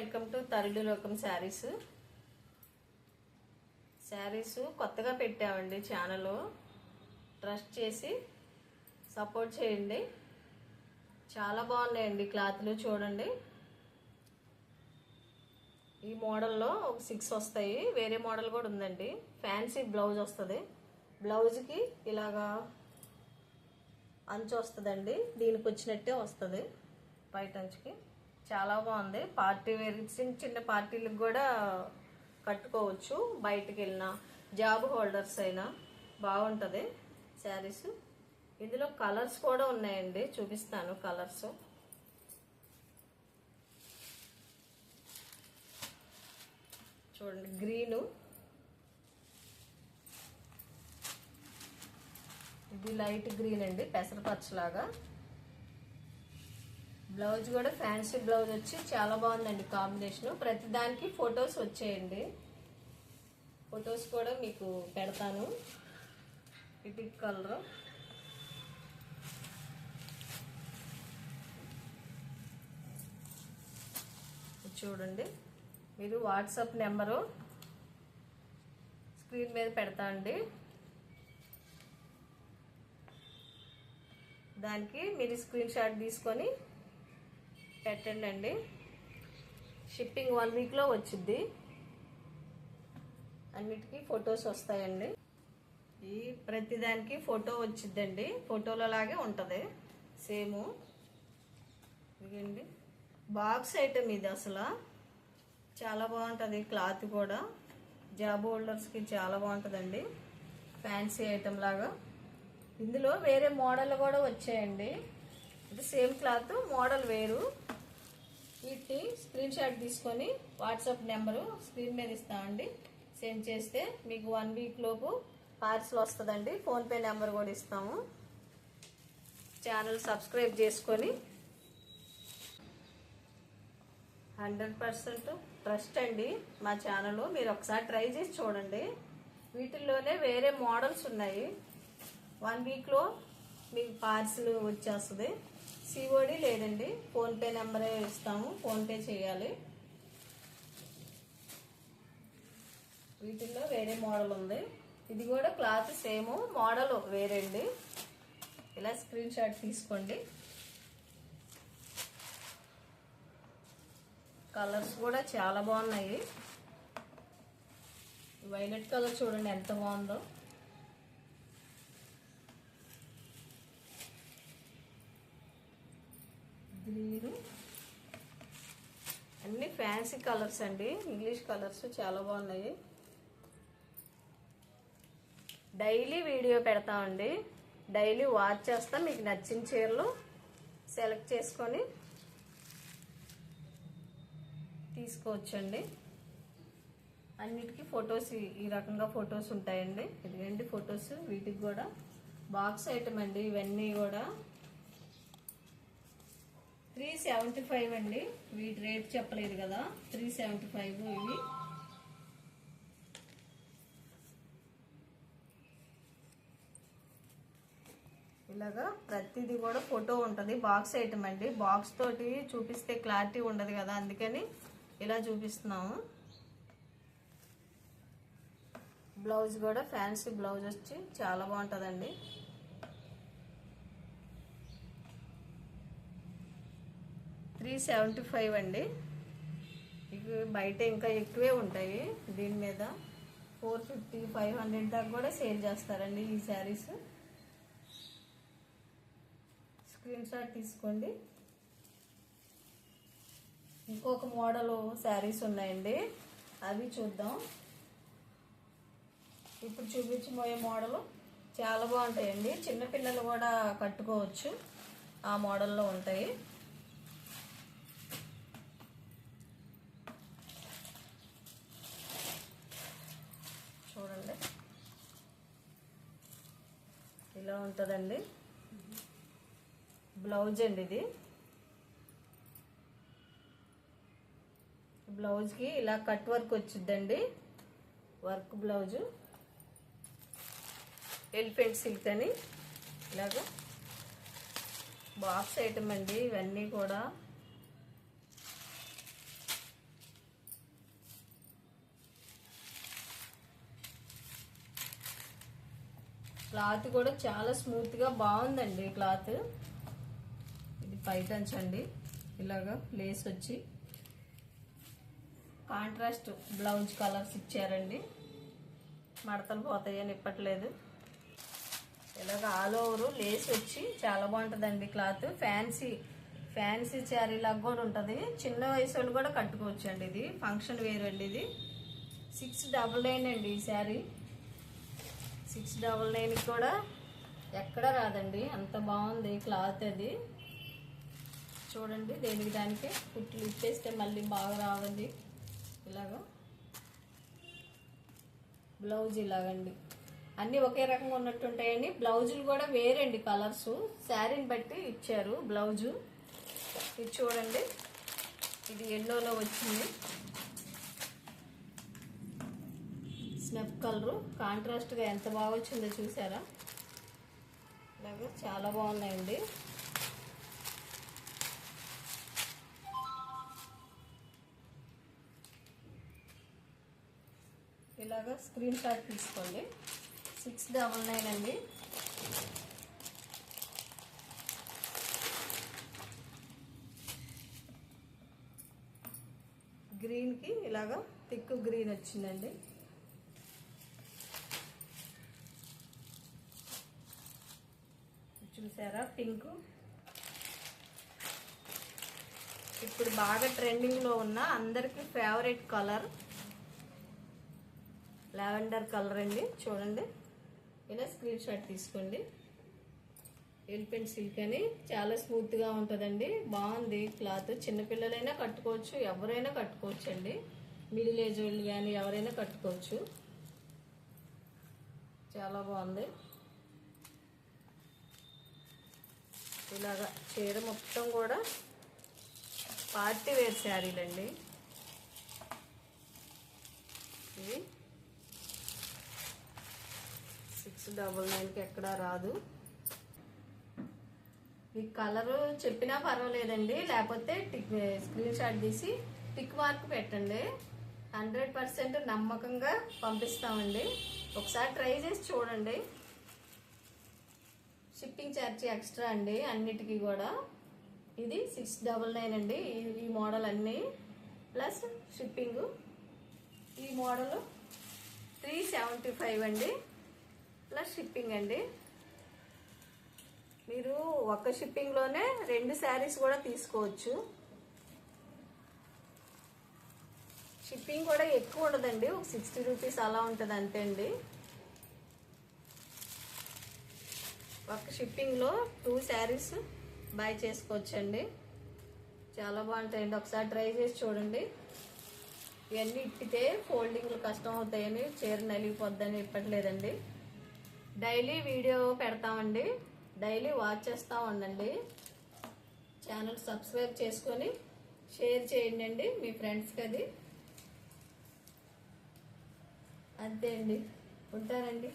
Welcome to తరుడు లోకం శారీస్. శారీస్ కొత్తగా పెట్టామండి ఛానల్. ట్రస్ట్ చేసి సపోర్ట్ చేయండి. చాలా బాగున్నాయండి క్లాత్లు చూడండి. ఈ మోడల్లో ఒక సిక్స్ వస్తాయి. వేరే మోడల్ కూడా ఉందండి. ఫ్యాన్సీ బ్లౌజ్ వస్తుంది. బ్లౌజ్కి ఇలాగా అంచు వస్తుందండి. దీనికి వచ్చినట్టే వస్తుంది. బయట అంచుకి. చాలా బాగుంది. పార్టీ వేర్ చిన్న చిన్న పార్టీలకు కూడా కట్టుకోవచ్చు. బయటకు వెళ్ళినా జాబ్ హోల్డర్స్ అయినా బాగుంటుంది. శారీస్. ఇందులో కలర్స్ కూడా ఉన్నాయండి. చూపిస్తాను కలర్స్. చూడండి గ్రీను. ఇది లైట్ గ్రీన్ అండి పెసరపచ్చలాగా. బ్లౌజ్ కూడా ఫ్యాన్సీ బ్లౌజ్ వచ్చి చాలా బాగుందండి కాంబినేషన్. ప్రతి దానికి ఫొటోస్ వచ్చేయండి. ఫొటోస్ కూడా మీకు పెడతాను. ఇది కలర్. చూడండి. మీరు వాట్సాప్ నెంబరు స్క్రీన్ మీద పెడతా అండి. దానికి మీరు స్క్రీన్ షాట్ తీసుకొని పెట్టండి అండి. షిప్పింగ్ వన్ వీక్లో వచ్చింది అన్నిటికీ ఫొటోస్ వస్తాయండి. ఈ ప్రతిదానికి ఫోటో వచ్చిద్దండి. ఫోటోలో లాగే ఉంటుంది. సేము ఇదిగండి. బాక్స్ ఐటమ్ ఇది అసలు. చాలా బాగుంటుంది. క్లాత్ కూడా. జాబ్ హోల్డర్స్కి చాలా బాగుంటుందండి. ఫ్యాన్సీ ఐటమ్ లాగా. ఇందులో వేరే మోడల్ కూడా వచ్చాయండి. ఇది సేమ్ క్లాత్ మోడల్ వేరు. వీటి స్క్రీన్ షాట్ తీసుకొని వాట్సాప్ నెంబరు స్క్రీన్ మీద ఇస్తామండి సెండ్ చేస్తే మీకు వన్ వీక్ లోపు పార్సల్ వస్తుందండి. ఫోన్పే నెంబర్ కూడా ఇస్తాము. ఛానల్ సబ్స్క్రైబ్ చేసుకొని హండ్రెడ్ పర్సెంట్ ట్రస్ట్ అండి మా ఛానల్. మీరు ఒకసారి ట్రై చేసి చూడండి. వీటిల్లోనే వేరే మోడల్స్ ఉన్నాయి. వన్ వీక్లో మీకు పార్సిల్ వచ్చేస్తుంది. సిఓడి లేదండి. ఫోన్పే నెంబరే ఇస్తాము. ఫోన్పే చేయాలి. వీటిల్లో వేరే మోడల్ ఉంది. ఇది కూడా క్లాత్ సేమ్. మోడల్ వేరండి. ఇలా స్క్రీన్ షాట్ తీసుకోండి. కలర్స్ కూడా చాలా బాగున్నాయి. వైలెట్ కలర్ చూడండి ఎంత బాగుందో. గ్రీన్ అన్ని ఫ్యాన్సీ కలర్స్ అండి. ఇంగ్లీష్ కలర్స్ చాలా బాగున్నాయి. డైలీ వీడియో పెడతామండి డైలీ వాచ్ చేస్తా. మీకు నచ్చిన చీరలు సెలెక్ట్ చేసుకొని తీసుకోవచ్చండి. అన్నిటికీ ఫొటోస్ ఈ- రకంగా ఫొటోస్ ఉంటాయండి. ఇదిగండి ఫొటోస్ వీటికి కూడా. బాక్స్ ఐటమ్ అండి. ఇవన్నీ కూడా సెవెంటీ ఫైవ్ అండి. వీటి రేట్ చెప్పలేదు కదా. త్రీ సెవెంటీ ఫైవ్ ఇవి. ఇలాగా ప్రతిదీ కూడా ఫోటో ఉంటుంది. బాక్స్ ఐటమ్ అండి. బాక్స్ తోటి చూపిస్తే క్లారిటీ ఉండదు కదా. అందుకని ఇలా చూపిస్తున్నాము. బ్లౌజ్ కూడా ఫ్యాన్సీ బ్లౌజ్ వచ్చి చాలా బాగుంటుందండి. త్రీ సెవెంటీ ఫైవ్ అండి. ఇవి బయట ఇంకా ఎక్కువే ఉంటాయి దీని మీద. ఫోర్ ఫిఫ్టీ ఫైవ్ హండ్రెడ్ దాకా కూడా సేల్ చేస్తారండి ఈ శారీస్. స్క్రీన్ షాట్ తీసుకోండి. ఇంకొక మోడల్ శారీస్ ఉన్నాయండి. అవి చూద్దాం. ఇప్పుడు చూపించబోయే మోడల్ చాలా బాగుంటాయండి. చిన్నపిల్లలు కూడా కట్టుకోవచ్చు. ఆ మోడల్లో ఉంటాయి చూడండి ఇలా ఉంటుందండి? బ్లౌజ్ అండి ఇది. బ్లౌజ్కి ఇలా కట్ వర్క్ వచ్చిందండి వర్క్ బ్లౌజు. ఎలిఫెంట్ సిల్క్ అని. ఇలాగా బాక్స్ ఐటమ్ అండి ఇవన్నీ కూడా. క్లాత్ కూడా చాలా స్మూత్గా బాగుందండి క్లాత్. ఇది పైటంచ్ అండి. ఇలాగా లేస్ వచ్చి కాంట్రాస్ట్ బ్లౌజ్ కలర్స్ ఇచ్చారండి. మడతలు పోతాయని ఇప్పట్లేదు ఇలాగ ఆల్ ఓవర్ లేస్ వచ్చి చాలా బాగుంటుందండి క్లాత్. ఫ్యాన్సీ ఫ్యాన్సీ శారీ లాగా కూడా ఉంటుంది. చిన్న వయసు వాళ్ళు కూడా కట్టుకోవచ్చు అండి ఇది. ఫంక్షన్ వేర్ అండి ఇది. సిక్స్ డబల్ నైన్ అండి ఈ శారీ సిక్స్ డబల్ నైన్కి కూడా ఎక్కడ రాదండి. అంత బాగుంది క్లాత్ అది. చూడండి దేనికి దానికి కుట్లు ఇచ్చేస్తే మళ్ళీ బాగా రావండి ఇలాగ. బ్లౌజ్ ఇలాగండి. అన్నీ ఒకే రకంగా ఉన్నట్టు ఉంటాయండి. బ్లౌజులు కూడా వేరండి కలర్స్. శారీని బట్టి ఇచ్చారు బ్లౌజు. ఇది చూడండి. ఇది ఎల్లోలో వచ్చింది. స్నెప్ కలరు. కాంట్రాస్ట్గా ఎంత బాగా వచ్చిందో చూసారా? ఇలాగా చాలా బాగున్నాయండి. ఇలాగా స్క్రీన్ షాట్ తీసుకోండి. సిక్స్ డబల్ నైన్ అండి. గ్రీన్కి ఇలాగా థిక్ గ్రీన్ వచ్చిందండి చూసారా పింక్. ఇప్పుడు బాగా ట్రెండింగ్లో ఉన్న అందరికీ ఫేవరెట్ కలర్ లావెండర్ కలర్ అండి. చూడండి. ఇలా స్క్రీన్ షాట్ తీసుకోండి. ఎలిపెంట్ సిల్క్ అని చాలా స్మూత్గా ఉంటుందండి. బాగుంది క్లాత్ చిన్నపిల్లలైనా కట్టుకోవచ్చు ఎవరైనా కట్టుకోవచ్చు అండి మిడిల్ ఏజ్ వాళ్ళు కానీ ఎవరైనా కట్టుకోవచ్చు. చాలా బాగుంది. ఇలాగా చీర మొత్తం కూడా పార్టీ వేర్ శారీలండి. ఇవి సిక్స్ డబల్ నైన్కి ఎక్కడా రాదు. ఈ కలరు చెప్పినా పర్వాలేదండి. లేకపోతే టిక్ స్క్రీన్ షాట్ తీసి టిక్ మార్క్ పెట్టండి. హండ్రెడ్ పర్సెంట్ నమ్మకంగా పంపిస్తామండి. ఒకసారి ట్రై చేసి చూడండి. షిప్పింగ్ ఛార్జ్ ఎక్స్ట్రా అండి అన్నిటికీ కూడా. ఇది సిక్స్ డబల్ నైన్ అండి. ఈ- ఈ మోడల్ అన్నీ. Plus shipping. ఈ మోడల్ త్రీ సెవెంటీ ఫైవ్ అండి. ప్లస్ షిప్పింగ్ అండి. మీరు ఒక షిప్పింగ్లోనే రెండు శారీస్ కూడా తీసుకోవచ్చు. షిప్పింగ్ కూడా ఎక్కువ ఉండదండి. ఒక సిక్స్టీ రూపీస్ అలా ఉంటుంది అంతే అండి. ఒక షిప్పింగ్లో టూ శారీస్ బై చేసుకోవచ్చండి. చాలా బాగుంటాయండి. ఒకసారి ట్రై చేసి చూడండి. ఇవన్నీ ఇప్పితే ఫోల్డింగ్లు కష్టం అవుతాయని చీర నలిగిపోద్దని ఇప్పట్లేదండి డైలీ వీడియో పెడతామండి. డైలీ వాచ్ చేస్తూ ఉండండి. ఛానల్ సబ్స్క్రైబ్ చేసుకొని షేర్ చేయండి అండి మీ ఫ్రెండ్స్కి అది. అంతే అండి. ఉంటానండి